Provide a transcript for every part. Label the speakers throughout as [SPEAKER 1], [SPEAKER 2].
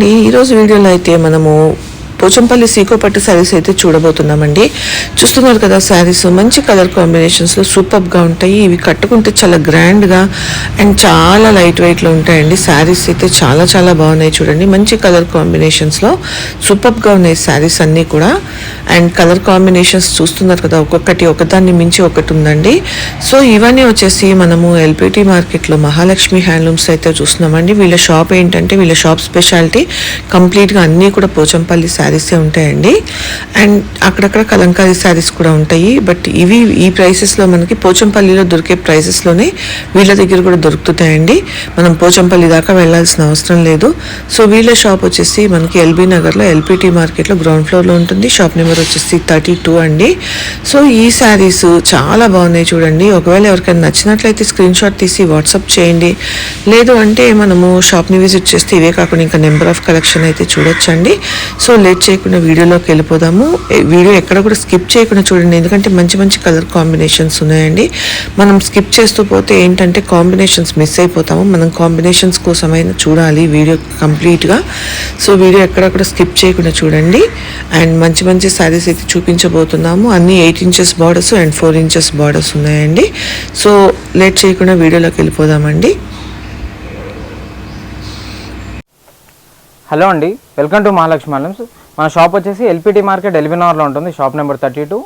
[SPEAKER 1] అండి ఈరోజు వీడియోలో అయితే మనము పోచంపల్లి సీకో పట్టు శారీస్ అయితే చూడబోతున్నామండి. చూస్తున్నారు కదా శారీస్ మంచి కలర్ కాంబినేషన్స్లో సూపర్గా ఉంటాయి. ఇవి కట్టుకుంటే చాలా గ్రాండ్గా అండ్ చాలా లైట్ వెయిట్లో ఉంటాయండి. శారీస్ అయితే చాలా చాలా బాగున్నాయి చూడండి. మంచి కలర్ కాంబినేషన్స్లో సూపర్గా ఉన్నాయి శారీస్ అన్నీ కూడా. అండ్ కలర్ కాంబినేషన్స్ చూస్తున్నారు కదా ఒక్కొక్కటి ఒకదాన్ని మించి ఒకటి ఉందండి. సో ఇవన్నీ వచ్చేసి మనము ఎల్పిటి మార్కెట్లో మహాలక్ష్మి హ్యాండ్లూమ్స్ అయితే చూస్తున్నామండి. వీళ్ళ షాప్ ఏంటంటే వీళ్ళ షాప్ స్పెషాలిటీ కంప్లీట్గా అన్నీ కూడా పోచంపల్లి శారీసే ఉంటాయండి. అండ్ అక్కడక్కడ కలంకారీ శారీస్ కూడా ఉంటాయి. బట్ ఇవి ఈ ప్రైసెస్లో మనకి పోచంపల్లిలో దొరికే ప్రైసెస్లోనే వీళ్ళ దగ్గర కూడా దొరుకుతాయండి. మనం పోచంపల్లి దాకా వెళ్ళాల్సిన అవసరం లేదు. సో వీళ్ళ షాప్ వచ్చేసి మనకి ఎల్బీ నగర్లో ఎల్పిటి మార్కెట్లో గ్రౌండ్ ఫ్లోర్లో ఉంటుంది. షాప్ నెంబర్ వచ్చేసి థర్టీ టూ అండి. సో ఈ శారీస్ చాలా బాగున్నాయి చూడండి. ఒకవేళ ఎవరికైనా నచ్చినట్లయితే స్క్రీన్ షాట్ తీసి వాట్సాప్ చేయండి. లేదు అంటే మనము షాప్ని విజిట్ చేస్తే ఇవే కాకుండా ఇంకా నెంబర్ ఆఫ్ కలెక్షన్ అయితే చూడొచ్చండి. సో లెట్ చేయకుండా వీడియోలోకి వెళ్ళిపోదాము. వీడియో ఎక్కడ కూడా స్కిప్ చేయకుండా చూడండి. ఎందుకంటే మంచి మంచి కలర్ కాంబినేషన్స్ ఉన్నాయండి. మనం స్కిప్ చేస్తూ పోతే ఏంటంటే కాంబినేషన్స్ మిస్ అయిపోతాము. మనం కాంబినేషన్స్ కోసమైనా చూడాలి వీడియో కంప్లీట్గా సో వీడియో ఎక్కడ కూడా స్కిప్ చేయకుండా చూడండి. అండ్ మంచి మంచి శారీస్ అయితే చూపించబోతున్నాము. అన్ని eight inches borders and four inches borders ఉన్నాయండి. సో లేట్ చేయకుండా వీడియోలోకి వెళ్ళిపోదామండి.
[SPEAKER 2] హలో అండి. వెల్కమ్ టు మహాలక్ష్మి ఆలమ్స్ మన షాప్ వచ్చేసి ఎల్పిటి మార్కెట్ ఎల్బినార్లో ఉంటుంది shop number thirty two.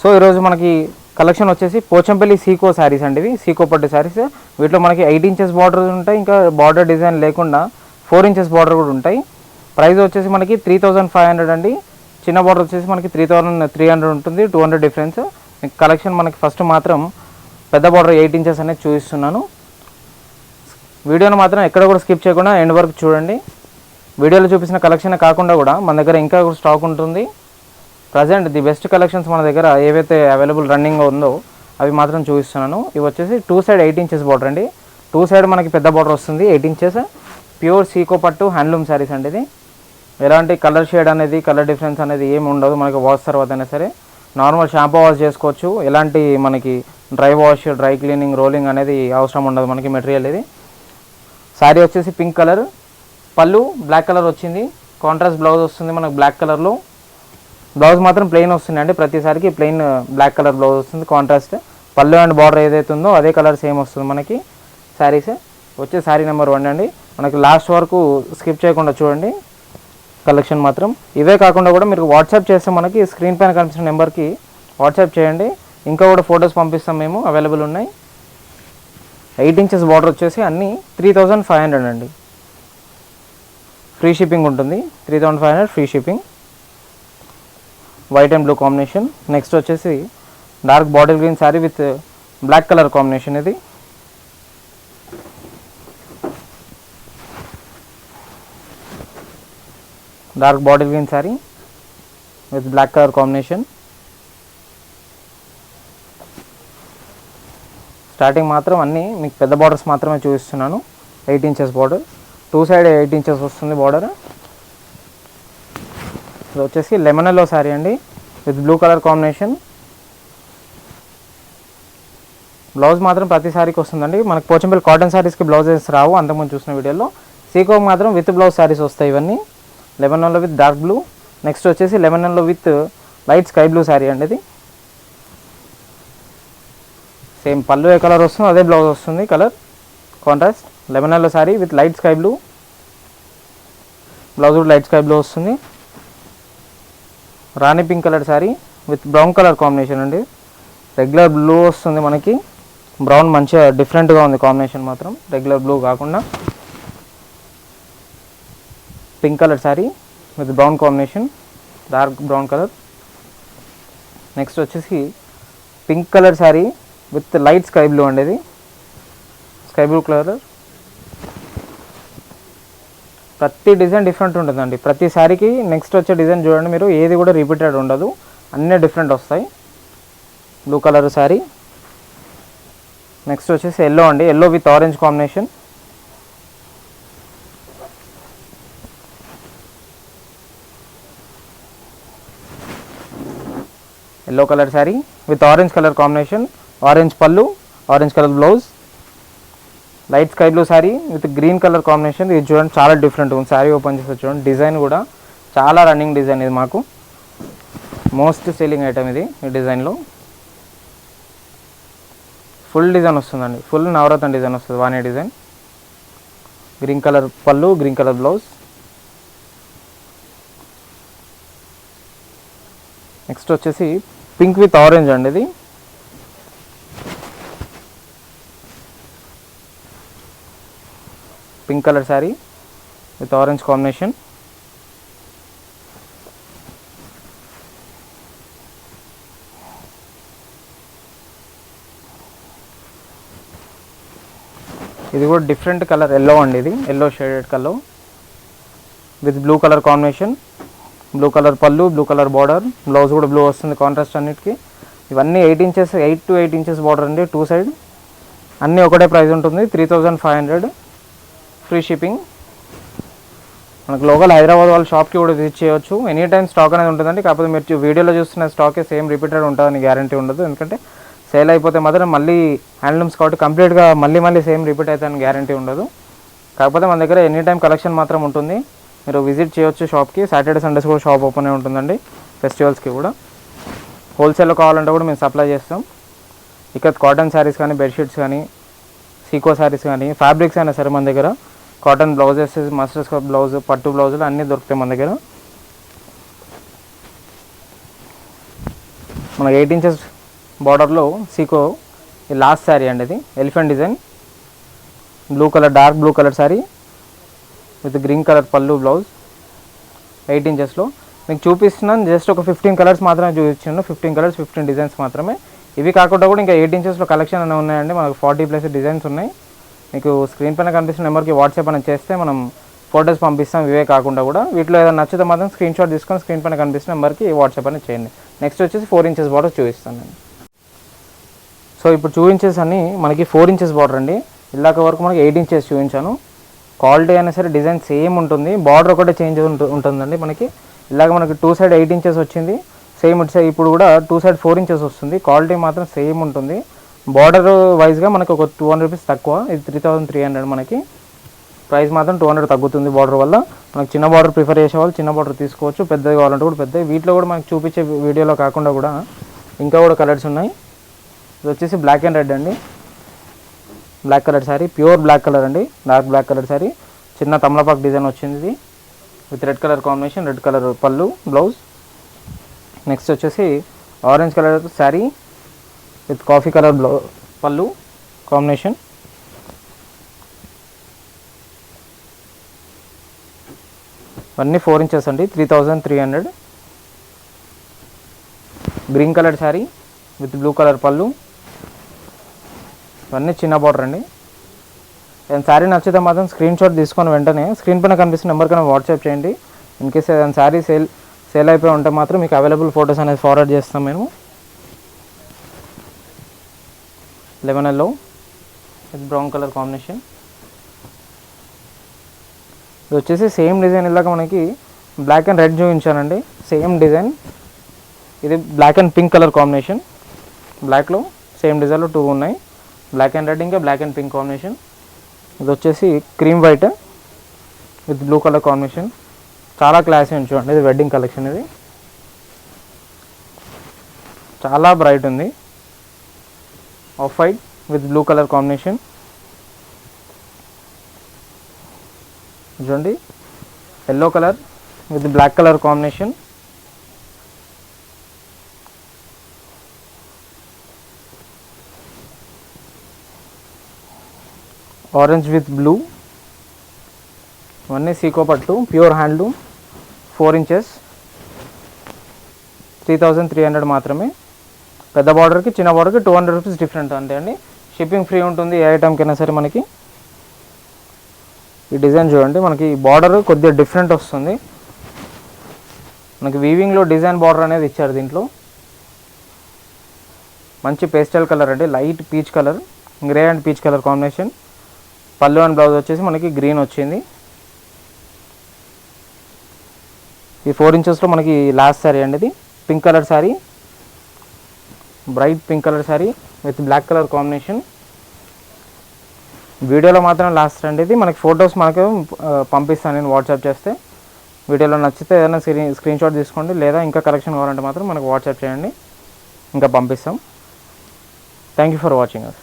[SPEAKER 2] So ఈరోజు మనకి కలెక్షన్ వచ్చేసి పోచంపల్లి సీకో శారీస్ అండి ఇవి. సీకో పట్టు శారీస్. వీటిలో మనకి ఎయిట్ ఇంచెస్ బార్డర్ ఉంటాయి ఇంకా బార్డర్ డిజైన్ లేకుండా ఫోర్ ఇంచెస్ బార్డర్ కూడా ఉంటాయి. ప్రైస్ వచ్చేసి మనకి త్రీ థౌజండ్ ఫైవ్ హండ్రెడ్ అండి. చిన్న బార్డర్ వచ్చేసి మనకి త్రీ థౌజండ్ త్రీ హండ్రెడ్ ఉంటుంది టూ హండ్రెడ్ డిఫరెన్స్. కలెక్షన్ మనకి ఫస్ట్ మాత్రం పెద్ద బార్డర్ ఎయిట్ ఇంచెస్ అనేది చూపిస్తున్నాను. వీడియోను మాత్రం ఎక్కడ కూడా స్కిప్ చేయకుండా ఎండ్ వరకు చూడండి. వీడియోలో చూపించిన కలెక్షన్ కాకుండా కూడా మన దగ్గర ఇంకా కూడా స్టాక్ ఉంటుంది. ప్రజెంట్ ది బెస్ట్ కలెక్షన్స్ మన దగ్గర ఏవైతే అవైలబుల్ రన్నింగ్ ఉందో అవి మాత్రం చూపిస్తున్నాను. ఇవి వచ్చేసి two side eight inches border అండి. టూ సైడ్ మనకి పెద్ద బార్డర్ వస్తుంది ఎయిట్ ఇంచెస్ ప్యూర్ సీకో పట్టు హ్యాండ్లూమ్ శారీస్ అండి ఇది. ఎలాంటి కలర్ షేడ్ అనేది కలర్ డిఫరెన్స్ అనేది ఏమి ఉండదు మనకి వాష్ తర్వాత అయినా సరే. నార్మల్ షాంపూ వాష్ చేసుకోవచ్చు. ఎలాంటి మనకి dry wash dry cleaning rolling అనేది అవసరం ఉండదు మనకి మెటీరియల్ ఇది. శారీ వచ్చేసి పింక్ కలర్ పళ్ళు బ్లాక్ కలర్ వచ్చింది. కాంట్రాస్ట్ బ్లౌజ్ వస్తుంది మనకు బ్లాక్ కలర్లో బ్లౌజ్ మాత్రం ప్లెయిన్ వస్తుంది అండి. ప్రతిసారికి ప్లెయిన్ బ్లాక్ కలర్ బ్లౌజ్ వస్తుంది. కాంట్రాస్ట్ పళ్ళు అండ్ బార్డర్ ఏదైతే ఉందో అదే కలర్ సేమ్ వస్తుంది మనకి. శారీస్ వచ్చే శారీ నెంబర్ వన్ అండి. మనకి లాస్ట్ వరకు స్కిప్ చేయకుండా చూడండి. కలెక్షన్ మాత్రం. ఇవే కాకుండా కూడా మీరు వాట్సాప్ చేస్తే మనకి స్క్రీన్ పైన కనిపిస్తున్న నెంబర్కి వాట్సాప్ చేయండి. ఇంకా కూడా ఫొటోస్ పంపిస్తాం మేము. అవైలబుల్ ఉన్నాయి. ఎయిట్ ఇంచెస్ బార్డర్ వచ్చేసి అన్నీ త్రీ థౌజండ్ ఫైవ్ హండ్రెడ్ అండి. ఫ్రీ షిప్పింగ్ ఉంటుంది. Three thousand five hundred free shipping white and blue combination next వచ్చేసి dark bottle green sari with black colour combination ఇది. Dark bottle green sari with black colour combination starting మాత్రం అన్నీ మీకు పెద్ద borders మాత్రమే చూపిస్తున్నాను. Eight inches border two side eight inches వస్తుంది border ఇది వచ్చేసి లెమన్లో శారీ అండి. With blue colour combination blouse మాత్రం ప్రతి శారీకి వస్తుందండి. మనకు పోచంపల్లి కాటన్ శారీస్కి బ్లౌజెస్ రావు. అంతకుముందు చూసిన వీడియోలో సీకో మాత్రం విత్ బ్లౌజ్ శారీస్ వస్తాయి ఇవన్నీ. Lemon with dark blue next వచ్చేసి lemon with light sky blue sari అండి ఇది. సేమ్ పళ్ళు ఏ కలర్ వస్తుందో అదే బ్లౌజ్ వస్తుంది. Colour contrast lemon yellow sari with light sky blue. Blouse కూడా లైట్ స్కై బ్లూ వస్తుంది. రాణి pink colour sari with brown colour combination అండి. రెగ్యులర్ బ్లూ వస్తుంది మనకి. బ్రౌన్ మంచిగా డిఫరెంట్గా ఉంది కాంబినేషన్ మాత్రం. రెగ్యులర్ బ్లూ కాకుండా. Pink colour sari with brown combination. Dark brown colour. Next వచ్చేసి pink colour sari with light sky blue అండి ఇది. Sky blue colour. ప్రతి డిజైన్ డిఫరెంట్ ఉంటుందండి. ప్రతి శారీకి నెక్స్ట్ వచ్చే డిజైన్ చూడండి మీరు ఏది కూడా రిపీటెడ్ ఉండదు. అన్నీ డిఫరెంట్ వస్తాయి. బ్లూ కలర్ శారీ నెక్స్ట్ వచ్చేసి ఎల్లో అండి. Yellow with orange combination yellow colour sari with orange colour combination orange పళ్ళు orange colour blouse light sky blue sari with green colour combination. ఇది చూడండి చాలా డిఫరెంట్ ఉంది. శారీ ఓపెన్ చేసి చూడండి డిజైన్ కూడా చాలా రన్నింగ్ డిజైన్ ఇది మాకు. మోస్ట్ సెల్లింగ్ ఐటమ్ ఇది ఈ డిజైన్లో. ఫుల్ డిజైన్ వస్తుందండి. ఫుల్ నవరత్న డిజైన్ వస్తుంది వాణి డిజైన్. గ్రీన్ కలర్ పళ్ళు గ్రీన్ కలర్ బ్లౌజ్ నెక్స్ట్ వచ్చేసి పింక్ విత్ ఆరెంజ్ అండి ఇది. Pink colour sari with orange combination ఇది కూడా డిఫరెంట్ కలర్ ఎల్లో అండి ఇది. Yellow shaded colour with blue colour combination blue colour పళ్ళు బ్లూ కలర్ బార్డర్ బ్లౌజ్ కూడా బ్లూ వస్తుంది కాంట్రాస్ట్ అన్నిటికీ. ఇవన్నీ eight inches eight to eight inches border అండి టూ సైడ్ అన్నీ ఒకటే ప్రైస్ ఉంటుంది three thousand five hundred free shipping. మనకు లోకల్ హైదరాబాద్ వాళ్ళ షాప్కి కూడా విజిట్ చేయొచ్చు. ఎనీ టైం స్టాక్ అనేది ఉంటుందండి. కాకపోతే మీరు వీడియోలో చూస్తున్న స్టాకే సేమ్ రిపీటెడ్ ఉంటుందని గ్యారంటీ ఉండదు. ఎందుకంటే సేల్ అయిపోతే మాత్రం మళ్ళీ హ్యాండ్లూమ్స్ కాబట్టి కంప్లీట్గా మళ్ళీ మళ్ళీ సేమ్ రిపీట్ అవుతాయని గ్యారంటీ ఉండదు. కాకపోతే మన దగ్గర ఎనీ టైం కలెక్షన్ మాత్రం ఉంటుంది. మీరు విజిట్ చేయొచ్చు షాప్కి. సాటర్డే సండేస్ కూడా షాప్ ఓపెన్ ఉంటుందండి. ఫెస్టివల్స్కి కూడా. హోల్సేల్లో కావాలంటే కూడా మేము సప్లై చేస్తాం. ఇక్కడ కాటన్ శారీస్ కానీ బెడ్షీట్స్ కానీ సీకో శారీస్ కానీ ఫ్యాబ్రిక్స్ అయినా సరే మన దగ్గర కాటన్ బ్లౌజెస్ మస్టర్ స్కర్ట్ బ్లౌజ్ పట్టు బ్లౌజులు అన్నీ దొరుకుతాయి మన దగ్గర. మన ఎయిట్ ఇంచెస్ బార్డర్లో సీకో లాస్ట్ శారీ అండి ఇది elephant design. Blue colour dark blue colour sari with green colour పళ్ళు బ్లౌజ్. ఎయిట్ ఇంచెస్లో. మీకు చూపిస్తున్నాను జస్ట్ ఒక ఫిఫ్టీన్ కలర్స్ మాత్రమే చూపించాను ఫిఫ్టీన్ కలర్స్ ఫిఫ్టీన్ డిజైన్స్ మాత్రమే. ఇవి కాకుండా కూడా ఇంకా ఎయిట్ ఇంచెస్లో కలెక్షన్ అనేవి ఉన్నాయండి మనకు ఫార్టీ ప్లస్ డిజైన్స్ ఉన్నాయి. మీకు స్క్రీన్ పైన కనిపిస్తున్న నెంబర్కి వాట్సాప్ అని చేస్తే మనం ఫొటోస్ పంపిస్తాం. ఇవే కాకుండా కూడా వీటిలో ఏదైనా నచ్చితే మాత్రం స్క్రీన్ షాట్ తీసుకొని స్క్రీన్ పైన కనిపిస్తున్న నెంబర్కి వాట్సాప్ అనేది చేయండి. నెక్స్ట్ వచ్చేసి ఫోర్ ఇంచెస్ బార్డర్ చూపిస్తాను నేను. సో ఇప్పుడు టూ ఇంచెస్ అన్ని మనకి ఫోర్ ఇంచెస్ బార్డర్ అండి. ఇలాక వరకు మనకి ఎయిట్ ఇంచెస్ చూపించాను. క్వాలిటీ అయినా సరే డిజైన్ సేమ్ ఉంటుంది. బార్డర్ ఒకటే చేంజ్ ఉంటుందండి మనకి. ఇలాగ మనకి టూ సైడ్ ఎయిట్ ఇంచెస్ వచ్చింది. సేమ్ ఇటు సైడ్ ఇప్పుడు కూడా టూ సైడ్ ఫోర్ ఇంచెస్ వస్తుంది. క్వాలిటీ మాత్రం సేమ్ ఉంటుంది. బార్డర్ వైజ్గా మనకి ఒక టూ హండ్రెడ్ రూపీస్ తక్కువ. ఇది త్రీ థౌసండ్ త్రీ హండ్రెడ్ మనకి. ప్రైస్ మాత్రం టూ హండ్రెడ్ తగ్గుతుంది బార్డర్ వల్ల. మనకి చిన్న బార్డర్ ప్రిఫర్ చేసే వాళ్ళు చిన్న బార్డర్ తీసుకోవచ్చు. పెద్దది కావాలంటే కూడా పెద్దది. వీటిలో కూడా మనకు చూపించే వీడియోలో కాకుండా కూడా ఇంకా కూడా కలర్స్ ఉన్నాయి. ఇది వచ్చేసి బ్లాక్ అండ్ రెడ్ అండి. Black colour sari pure black colour అండి. డార్క్ బ్లాక్ కలర్ శారీ చిన్న తమలపాకు డిజైన్ వచ్చింది ఇది. With red colour combination red colour పళ్ళు బ్లౌజ్ నెక్స్ట్ వచ్చేసి orange colour sari with coffee colour blouse పళ్ళు కాంబినేషన్. ఇవన్నీ ఫోర్ ఇంచెస్ అండి three thousand three hundred. Green colour sari with blue colour పళ్ళు. ఇవన్నీ చిన్న బార్డర్ అండి. ఏదైనా శారీ నచ్చితే మాత్రం స్క్రీన్ షాట్ తీసుకొని వెంటనే స్క్రీన్ పైన కనిపిస్తున్న నెంబర్కి కన్నా వాట్సాప్ చేయండి. ఇన్ కేస్ ఏదైనా శారీ సేల్ సేల్ అయిపోయి ఉంటే మాత్రం మీకు అవైలబుల్ ఫొటోస్ అనేది ఫార్వర్డ్ చేస్తాం మేము. Lemon yellow with brown colour combination. ఇది వచ్చేసి సేమ్ డిజైన్ ఇలాగ మనకి black and red చూపించానండి. Same design. ఇది black and pink colour combination. బ్లాక్లో సేమ్ డిజైన్లో టూ ఉన్నాయి. బ్లాక్ అండ్ రెడ్ ఇంకా బ్లాక్ అండ్ పింక్ కాంబినేషన్. ఇది వచ్చేసి cream white with blue colour combination. చాలా క్లాసీ ఉంది చూడండి. ఇది వెడ్డింగ్ కలెక్షన్ ఇది. చాలా బ్రైట్ ఉంది. Off white with blue colour combination చూడండి yellow colour with black colour combination orange with blue ఇవన్నీ సీకో పట్టు pure handloom four inches three thousand three hundred మాత్రమే పెద్ద బార్డర్కి చిన్న బార్డర్కి టూ హండ్రెడ్ రూపీస్ డిఫరెంట్ అంతే అండి. షిప్పింగ్ ఫ్రీ ఉంటుంది ఏ ఐటమ్కైనా సరే మనకి. ఈ డిజైన్ చూడండి మనకి బార్డర్ కొద్దిగా డిఫరెంట్ వస్తుంది. మనకి వీవింగ్లో డిజైన్ బార్డర్ అనేది ఇచ్చారు దీంట్లో. మంచి పేస్టల్ కలర్ అండి light peach colour grey and peach colour combination పళ్ళు అండ్ బ్లౌజ్ వచ్చేసి మనకి గ్రీన్ వచ్చింది. ఈ ఫోర్ ఇంచెస్లో మనకి లాస్ట్ శారీ అండి ఇది. Pink colour sari bright pink colour sari with black colour combination. వీడియోలో మాత్రం లాస్ట్ అండి ఇది మనకి ఫొటోస్ మనకు పంపిస్తాను నేను వాట్సాప్ చేస్తే. వీడియోలో నచ్చితే ఏదైనా స్క్రీన్ స్క్రీన్ షాట్ తీసుకోండి. లేదా ఇంకా కలెక్షన్ కావాలంటే మాత్రం మనకు వాట్సాప్ చేయండి. ఇంకా పంపిస్తాం. Thank you for watching us